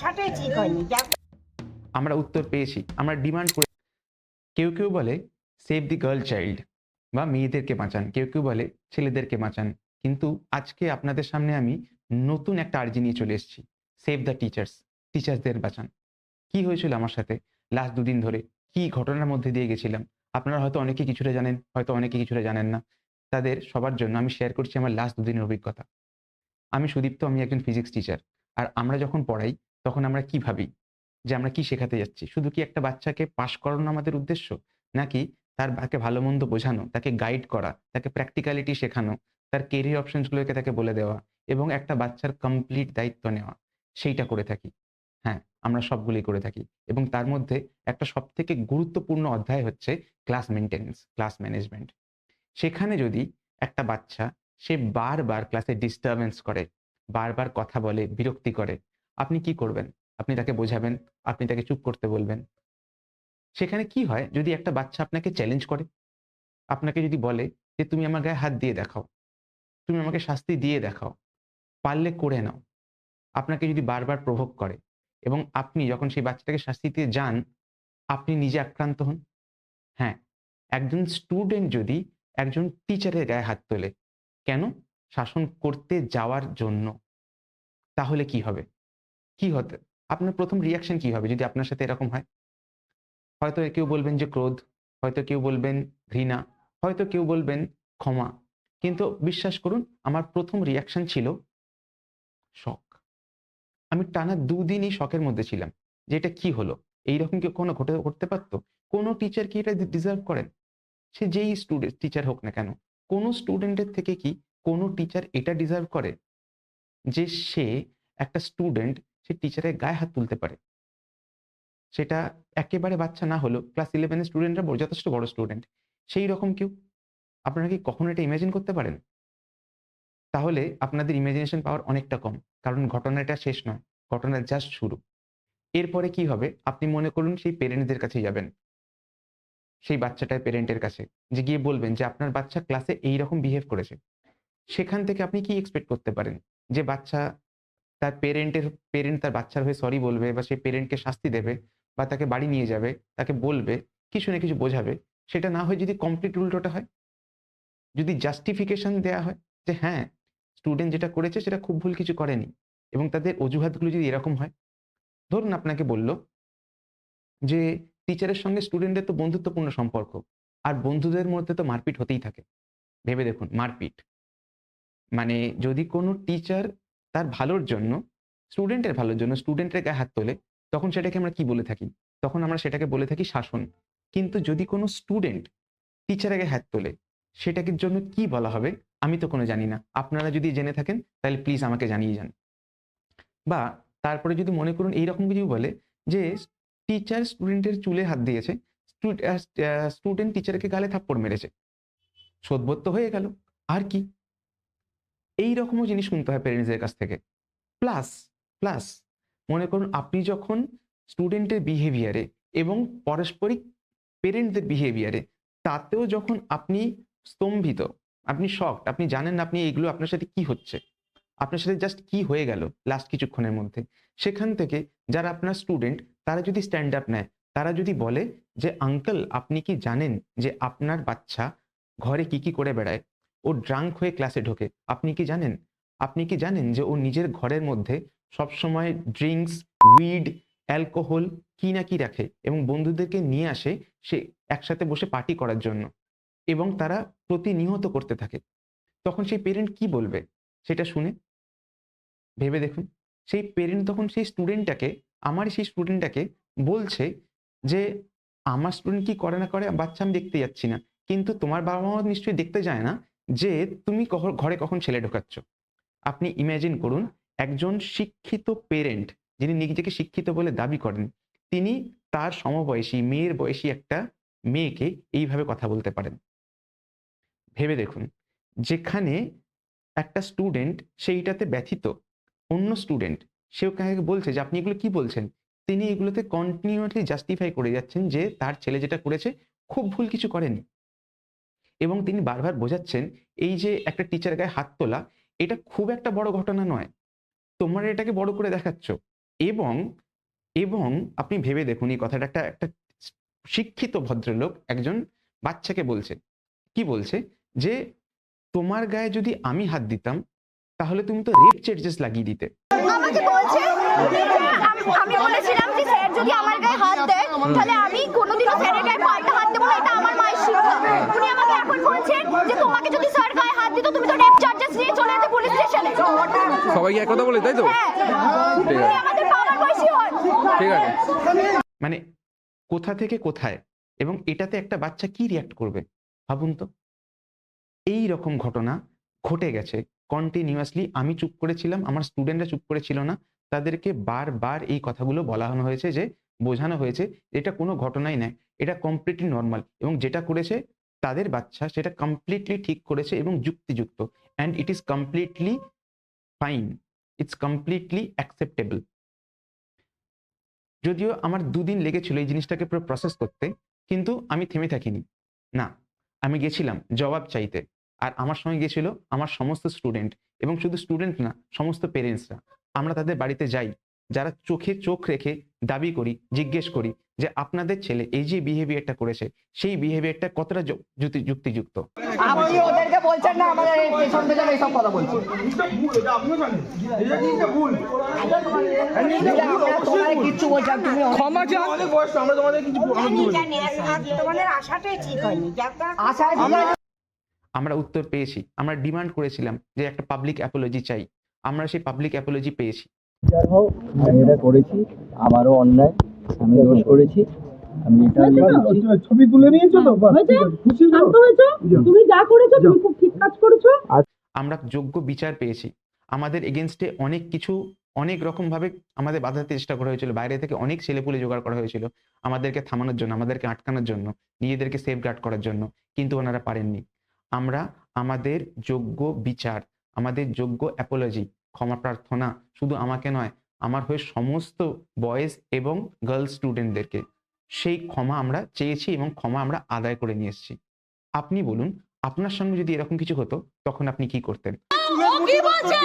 ভাষাটাই ঠিক হয়নি। আমরা উত্তর পেয়েছি। আমরা ডিমান্ড করে কেউ কেউ বলে সেভ দি গার্ল চাইল্ড বা মেয়েদেরকে বাঁচান। কেউ কেউ বলে, ছেলেদেরকে বাঁচান। কিন্তু আজকে আপনাদের সামনে আমি নতুন একটা আর্জি নিয়ে চলে এসেছি। সেভ দ্য টিচার্স টিচার্সদের বাঁচান। কি হয়েছিল আমার সাথে? লাস্ট দুদিন ধরে কি ঘটনার মধ্যে দিয়ে গেছিলাম? আপনারা হয়তো অনেকে কিছুটা জানেন, হয়তো অনেকে কিছুটা জানেন না। তাদের সবার জন্য আমি শেয়ার করছি আমার লাস্ট দুদিনের অভিজ্ঞতা। আমি সুদীপ্ত, আমি একজন ফিজিক্স টিচার আর আমরা যখন পড়াই তখন আমরা কি ভাবি? যে আমরা কি শেখাতে যাচ্ছি? শুধু কি একটা বাচ্চাকে পাশ করানো আমাদের উদ্দেশ্য? নাকি তার তাকে ভালো মন্দ বোঝানো, তাকে গাইড করা, তাকে প্র্যাকটিক্যালিটি শেখানো, তার কেরিয়ার অপশনসগুলোকে তাকে বলে দেওয়া এবং একটা বাচ্চার কমপ্লিট দায়িত্ব নেওয়া, সেইটা করে থাকি। হ্যাঁ আমরা সবগুলোই করে থাকি এবং তার মধ্যে একটা সব থেকে গুরুত্বপূর্ণ অধ্যায় হচ্ছে ক্লাস মেনটেন্স ক্লাস ম্যানেজমেন্ট সেখানে যদি একটা বাচ্চা সে বারবার ক্লাসে ডিস্টারবেন্স করে, বারবার কথা বলে, বিরক্তি করে আপনি কি করবেন? আপনি তাকে বোঝাবেন, আপনি তাকে চুপ করতে বলবেন। সেখানে কি হয়? যদি একটা বাচ্চা আপনাকে চ্যালেঞ্জ করে, আপনাকে যদি বলে যে, তুমি আমার গায়ে হাত দিয়ে দেখাও, তুমি আমাকে শাস্তি দিয়ে দেখাও, পারলে করে নাও। আপনাকে যদি বারবার প্রভোগ করে এবং আপনি যখন সেই বাচ্চাটাকে শাস্তি দিয়ে যান, আপনি নিজে আক্রান্ত হন? হ্যাঁ একজন স্টুডেন্ট যদি একজন টিচারের গায়ে হাত তোলে, কেন? শাসন করতে যাওয়ার জন্য। তাহলে কি হবে? কি হতে, আপনার প্রথম রিয়াকশন কি হবে যদি আপনার সাথে এরকম হয়? হয়তো কেউ বলবেন যে ক্রোধ, হয়তো কেউ বলবেন ঘৃণা, হয়তো কেউ বলবেন ক্ষমা। কিন্তু বিশ্বাস করুন, আমার প্রথম রিয়াকশন ছিল শখ। আমি টানা দুদিনই শখের মধ্যে ছিলাম যে এটা কি হলো? এইরকম কেউ কোনো ঘটে, ঘটতে পারতো? কোনো টিচার কি এটা ডিজার্ভ করেন? সে যেই স্টুডেন্ট টিচার হোক না কেন, কোনো স্টুডেন্টের থেকে কি কোনো টিচার এটা ডিজার্ভ করে? যে সে একটা স্টুডেন্ট সে টিচারের গায়ে হাত তুলতে পারে। সেটা একেবারে বাচ্চা না হলেও ক্লাস ইলেভেনের স্টুডেন্টরা যথেষ্ট বড় স্টুডেন্ট সেই রকম কেউ? আপনারা কি কখনো এটা ইমাজিন করতে পারেন? তাহলে আপনাদের ইমাজিনেশন পাওয়ার অনেকটা কম, কারণ ঘটনাটা শেষ নয়, ঘটনা জাস্ট শুরু। এরপরে কি হবে? আপনি মনে করুন সেই পেরেন্টসদের কাছে যাবেন। সেই বাচ্চাটার পেরেন্টের কাছে, যে গিয়ে বলবেন যে, আপনার বাচ্চা ক্লাসে এই রকম বিহেভ করেছে। সেখান থেকে আপনি কি এক্সপেক্ট করতে পারেন? যে বাচ্চা তার পেরেন্টের পেরেন্ট তার বাচ্চার হয়ে সরি বলবে বা সেই পেরেন্টকে শাস্তি দেবে বা তাকে বাড়ি নিয়ে যাবে, তাকে বলবে, কিছু না কিছু বোঝাবে, সেটা না হয় যদি কমপ্লিট উল্টোটা হয়? যদি জাস্টিফিকেশন দেওয়া হয় যে হ্যাঁ স্টুডেন্ট যেটা করেছে সেটা খুব ভুল কিছু করেনি এবং তাদের অজুহাতগুলো যদি এরকম হয়? ধরুন আপনাকে বলল যে টিচারের সঙ্গে স্টুডেন্টের তো বন্ধুত্বপূর্ণ সম্পর্ক, আর বন্ধুদের মধ্যে তো মারপিট হতেই থাকে। ভেবে দেখুন, মারপিট। মানে যদি কোনো টিচার তার ভালোর জন্য স্টুডেন্টের ভালোর জন্য স্টুডেন্টের গায়ে হাত তোলে, তখন সেটাকে আমরা কি বলে থাকি? তখন আমরা সেটাকে বলে থাকি শাসন। কিন্তু যদি কোনো স্টুডেন্ট টিচারের গায়ে হাত তোলে, সেটাকে জন্য কি বলা হবে? আমি তো কোনো জানি না। আপনারা যদি জেনে থাকেন, তাহলে প্লিজ আমাকে জানিয়ে যান। বা তারপরে যদি মনে করুন এইরকম কিছু বলে যে টিচার স্টুডেন্টের চুলে হাত দিয়েছে স্টুডেন্ট টিচারকে গালে থাপ্পড় মেরেছে। সদ্বত্ত হয়ে গেল। আর কি? এই রকমও জিনিস শুনতে হয় প্যারেন্টসদের কাছ থেকে। প্লাস প্লাস মনে করুন আপনি যখন স্টুডেন্টের বিহেভিয়ারে এবং পারস্পরিক পেরেন্টদের বিহেভিয়ারে তাতেও যখন আপনি স্তম্ভিত, আপনি শকড আপনি জানেন না আপনি এইগুলো আপনার সাথে কি হচ্ছে, আপনার সাথে জাস্ট কি হয়ে গেল লাস্ট কিছুক্ষণের মধ্যে, সেখান থেকে যারা আপনার স্টুডেন্ট তারা যদি স্ট্যান্ড আপ নেয়, তারা যদি বলে যে আঙ্কেল আপনি কি জানেন যে আপনার বাচ্চা ঘরে কি কি করে বেড়ায়? ও ড্রাঙ্ক হয়ে ক্লাসে ঢোকে। আপনি কি জানেন? আপনি কি জানেন যে ও নিজের ঘরের মধ্যে সবসময় ড্রিঙ্কস উইড অ্যালকোহল কি না কি রাখে এবং বন্ধুদেরকে নিয়ে আসে সে একসাথে বসে পার্টি করার জন্য এবং তারা প্রতিনিহত করতে থাকে। তখন সেই পেরেন্ট কি বলবে? সেটা শুনে ভেবে দেখুন। সেই পেরেন্ট তখন সেই স্টুডেন্টটাকে আমার সেই স্টুডেন্টটাকে বলছে যে, আমার স্টুডেন্ট কি করে না করে? বাচ্চা আমি দেখতে যাচ্ছি না। কিন্তু তোমার বাবা মা নিশ্চয়ই দেখতে যায় না। যে তুমি ঘরে কখন ছেলে ঢোকাচ্ছ। আপনি ইমাজিন করুন, একজন শিক্ষিত পেরেন্ট যিনি নিজেকে শিক্ষিত বলে দাবি করেন, তিনি তার সমবয়সী, মেয়ের বয়সী একটা মেয়েকে এইভাবে কথা বলতে পারেন। ভেবে দেখুন, যেখানে একটা স্টুডেন্ট সেইটাতে ব্যথিত, অন্য স্টুডেন্ট সেও কাকে বলছে যে, আপনি এগুলো কি বলছেন? তিনি এগুলোতে কন্টিনিউয়াসলি জাস্টিফাই করে যাচ্ছেন যে, তার ছেলে যেটা করেছে, খুব ভুল কিছু করেনি। এবং তিনি বারবার বোঝাচ্ছেন, এই যে একটা টিচার গায়ে হাত তোলা, এটা খুব একটা বড় ঘটনা নয়। তোমরা এটাকে বড় করে দেখাচ্ছ। এবং এবং আপনি ভেবে দেখুন, এই কথাটা একটা একটা শিক্ষিত ভদ্রলোক একজন বাচ্চাকে বলছে। কি বলছে? যে, তোমার গায়ে যদি আমি হাত দিতাম, তাহলে তুমি তো রেপ চার্জেস লাগিয়ে দিতে। বলছে, আমি স্যার যদি আমার গায়ে হাত দেয় তাহলে আমি কোনোদিনও স্যারের গায়ে পাল্টা হাত দেবো না এটা আমার মায়ের শিক্ষা। উনি আমাকে এখন বলছেন যে তোমাকে যদি স্যার গায়ে হাত দিত তুমি তো রেপ চার্জেস নিয়ে চলে যেতে পুলিশ স্টেশনে সবাই এক কথা বলে তাই তো? হ্যাঁ। ঠিক আছে। আমাদের পাড়ার বয়সী হন। ঠিক আছে। মানে কোথা থেকে কোথায় এবং এটাতে একটা বাচ্চা কি রিয়াক্ট করবে ভাবুন তো। এই রকম ঘটনা ঘটে গেছে কন্টিনিউয়াসলি আমি চুপ করেছিলাম আমার স্টুডেন্টরা চুপ করেছিল না। তাদেরকে বারবার এই কথাগুলো বলানো হয়েছে যে, বোঝানো হয়েছে এটা কোনো ঘটনাই নয়, এটা কমপ্লিটলি নর্মাল এবং যেটা করেছে তাদের বাচ্চা সেটা কমপ্লিটলি ঠিক করেছে এবং যুক্তিযুক্ত and it is completely fine it's completely acceptable যদিও আমার দুদিন লেগেছিল এই জিনিসটাকে পুরো প্রসেস করতে, কিন্তু আমি থেমে থাকিনি। না, আমি গেছিলাম জবাব চাইতে, আর আমার সঙ্গে গেছিল আমার সমস্ত স্টুডেন্ট এবং শুধু স্টুডেন্ট না, সমস্ত পেরেন্টসরা আমরা তাদের বাড়িতে যাই যারা চোখে চোখ রেখে দাবি করি জিজ্ঞেস করি যে আপনাদের ছেলে এই যে বিহেভিয়ারটা করেছে সেই বিহেভিয়ারটা কতটা যুক্তিযুক্ত? আপনি ওদেরকে বলছেন না আমাদের এই এইসব কথা তোমাদের আশাটাই ঠিক হয়নি আমরা উত্তর পেয়েছি আমরা ডিমান্ড করেছিলাম যে একটা পাবলিক অ্যাপোলজি চাই। আমরা সেই পাবলিক অ্যাপোলজি পেয়েছি। যার হোক আমি এটা করেছি আমারও অন্যায় আমি দোষ করেছি আমি এটা ছবি তুলে নিয়েছো তো? খুশি তুমি যা করেছ তুমি খুব ঠিক কাজ করেছ? আমরা যোগ্য বিচার পেয়েছি। আমাদের এগেনস্টে অনেক কিছু অনেক রকম ভাবে আমাদের বাধাতে চেষ্টা করা হয়েছিল। বাইরে থেকে অনেক ছেলেপুলে জোগাড় করা হয়েছিল আমাদেরকে থামানোর জন্য আমাদেরকে আটকানোর জন্য নিজেদেরকে সেফ গার্ড করার জন্য কিন্তু ওনারা পারেননি। আমরা আমাদের যোগ্য বিচার আমাদের যোগ্য অ্যাপোলজি ক্ষমা প্রার্থনা শুধু আমাকে নয় আমার হয়ে সমস্ত বয়েজ এবং গার্লস স্টুডেন্টদেরকে সেই ক্ষমা আমরা চেয়েছি এবং ক্ষমা আমরা আদায় করে নিয়ে এসেছি। আপনি বলুন আপনার সঙ্গে যদি এরকম কিছু হতো তখন আপনি কি করতেন? ও কি বলছে?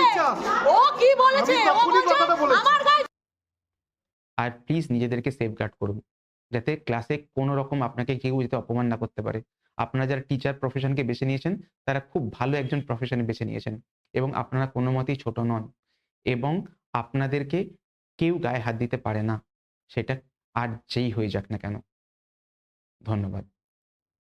ও কি বলেছে? ও বলছে আমার গায়ে আর প্লিজ নিজেদেরকে সেফগার্ড করুন যাতে ক্লাসে কোনো রকম আপনাকে কেউ যাতে অপমান না করতে পারে। আপনারা যারা টিচার প্রফেশনকে বেছে নিয়েছেন, তারা খুব ভালো একজন প্রফেশনে বেছে নিয়েছেন এবং আপনারা কোনো মতেই ছোট নন এবং আপনাদেরকে কেউ গায়ে হাত দিতে পারে না। সেটা আর যেই হয়ে যাক না কেন। ধন্যবাদ।